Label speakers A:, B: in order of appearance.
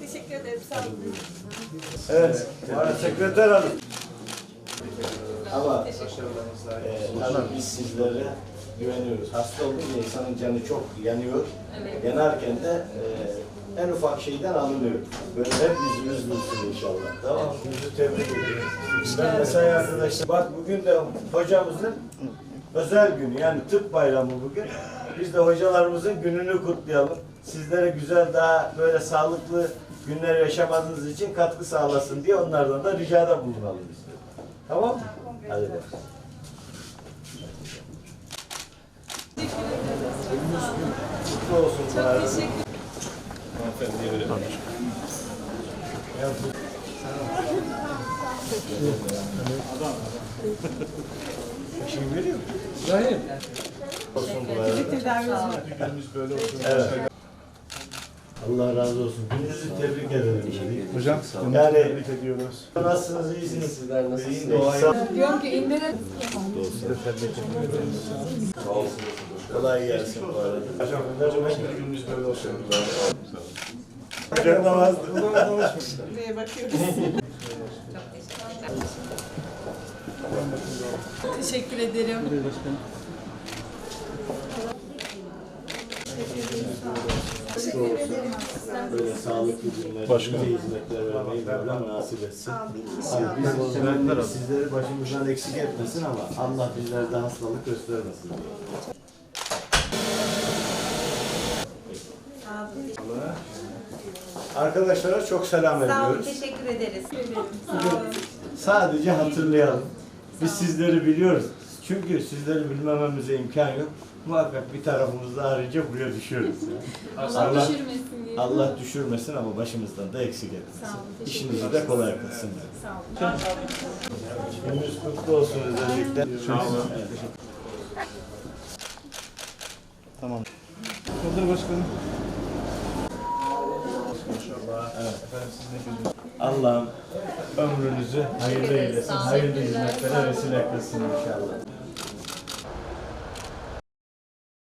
A: Teşekkür ederim. Sağ olun.
B: Evet, bana sekreter hanım. Ama e, hanım biz sizlere güveniyoruz. Hasta olunca insanın canı çok yanıyor. Yanarken de e, en ufak şeyden alınıyor. Böyle hep yüzümüz gülsün inşallah. Tamam, sizi tebrik ediyorum. Ben mesai arkadaşlar, bak bugün de hocamızın özel günü yani tıp bayramı bugün. Biz de hocalarımızın gününü kutlayalım. Sizlere güzel daha böyle sağlıklı günler yaşamanız için katkı sağlasın diye onlardan da ricada bulunalım istedim. Tamam mı? Hadi bakalım. Kutlu olsun. Çok teşekkür Şimdi veriyor mu? Hayır. Olsun. Evet. Allah razı olsun. Gününüzü tebrik ederim.
C: Hocam,
B: Yani
C: tebrik ediyoruz.
B: nasılsınız? İyisiniz. Sizler nasılsınız?
A: Diyorum ki indirin.
B: Kolay gelsin bu arada.
C: Hocam, hocam günümüz böyle olsun.
B: Hocam namazdı.
A: Buraya bakıyoruz. Teşekkür ederim.
B: Böyle sağlıklı günler, Başkanım. hizmetler vermeyi Mevlam nasip etsin. Abi biz güvenleri sizleri başımızdan eksik etmesin ama Allah bizlerde hastalık göstermesin. diye. Arkadaşlara çok selam
A: Sağ olun.
B: ediyoruz.
A: Teşekkür ederiz. Sağ olun.
B: Sadece hatırlayalım. Biz sizleri biliyoruz. Çünkü sizleri bilmememize imkan yok. Muhakkak bir tarafımızda ayrıca buraya düşüyoruz.
D: Allah
B: Allah,
D: düşürmesin diye.
B: Allah düşürmesin ama başımızdan da eksik etmesin.
D: Sağ olun,
B: İşinizi de kolay kılsın.
D: Sağ olun.
B: Gününüz kutlu olsun özellikle.
C: Kaldır başkanım.
B: Allah'ım ömrünüzü hayırlı eylesin, hayırlı hizmetlere vesile kılsın inşallah.